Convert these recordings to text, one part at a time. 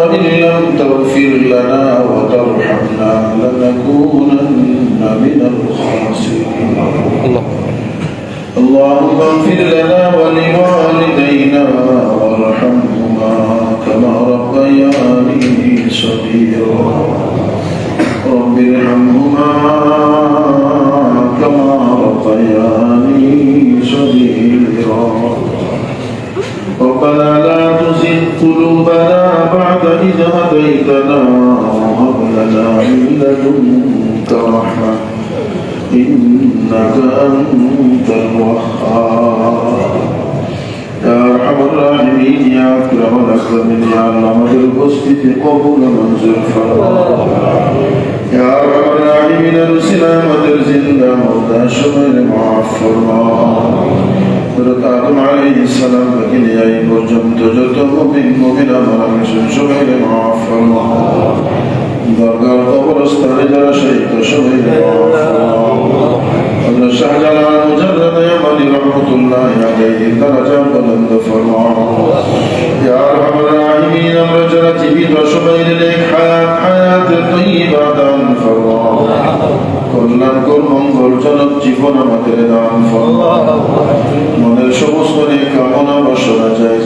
وإن لم تغفر لنا وترحمنا لنكونن من الخاسرين. الله اللهم اغفر لنا ولوالدينا وارحمهما كما ربياني صغيرا. رب ارحمهما كما ربياني صغيرا. ربنا لا تزغ قلوبنا إذ هديتنا وهب لنا من لدنك رحمة إنك أنت الوهاب يا أرحم الراحمين يا أكرم الأكرمين يا علام البسط قبول منزل فرمان يا أرحم الراحمين ارسل مدر زندا موضع شمال معفر হযরত আদম আলাইহিস সালাম থেকে নিয়ে এই যারা শহীদ সবাইকে আমরা যারা حياة طيبة কল্যাণকর মঙ্গলজনক কামনা বাসনা যায়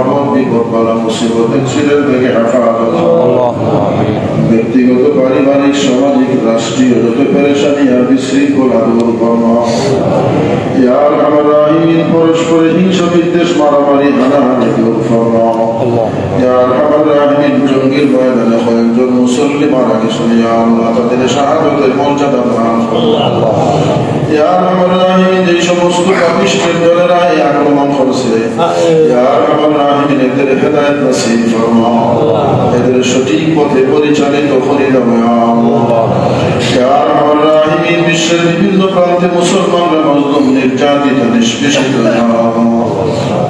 কষ্ট বিপদ বালা মুসিবতের ছিলেন থেকে হেফাজত। ব্যক্তিগত পারিবারিক সামাজিক রাষ্ট্রীয় যত পেরেশানি আর বিশৃঙ্খলা দূর ফরমাও ইয়া আরহামার রাহিমিন পরস্পরে হিংসা বিদ্বেষ মারামারি হানাহানি দূর ফরমাও ইয়া আরহামার রাহিমিন জঙ্গির ময়দানে কয়েকজন মুসল্লি মারা গেছেন। ইয়া আল্লাহ তাদের শাহাদতের মর্যাদা দান ইয়া আরহামার রাহিমিন এই সমস্ত পাপিষ্টের দলেরা এই আক্রমণ করছে। এদের হেদায়েত নসিব ফরমাও। এদের সঠিক পথে পরিচালিত করে বিশ্বের বিভিন্ন প্রান্তে মুসলমানরা মজলুম নির্যাতিত নিষ্পেষিত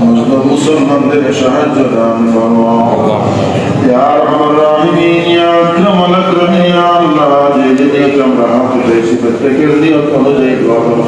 মজলুম মুসলমানদের সাহায্য দান ফরমাও ইয়া রাহিমিন ইয়া আকরামাল আকরামিন ইয়া আল্লাহ যে যে আমরা হাত উঠেছি প্রত্যেকের নিয়ত অনুযায়ী দোয়া করো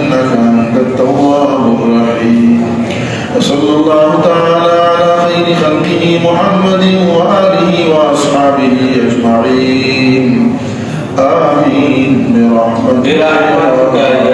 وأصحابه أجمعين آمين برحمتك برحمتك يا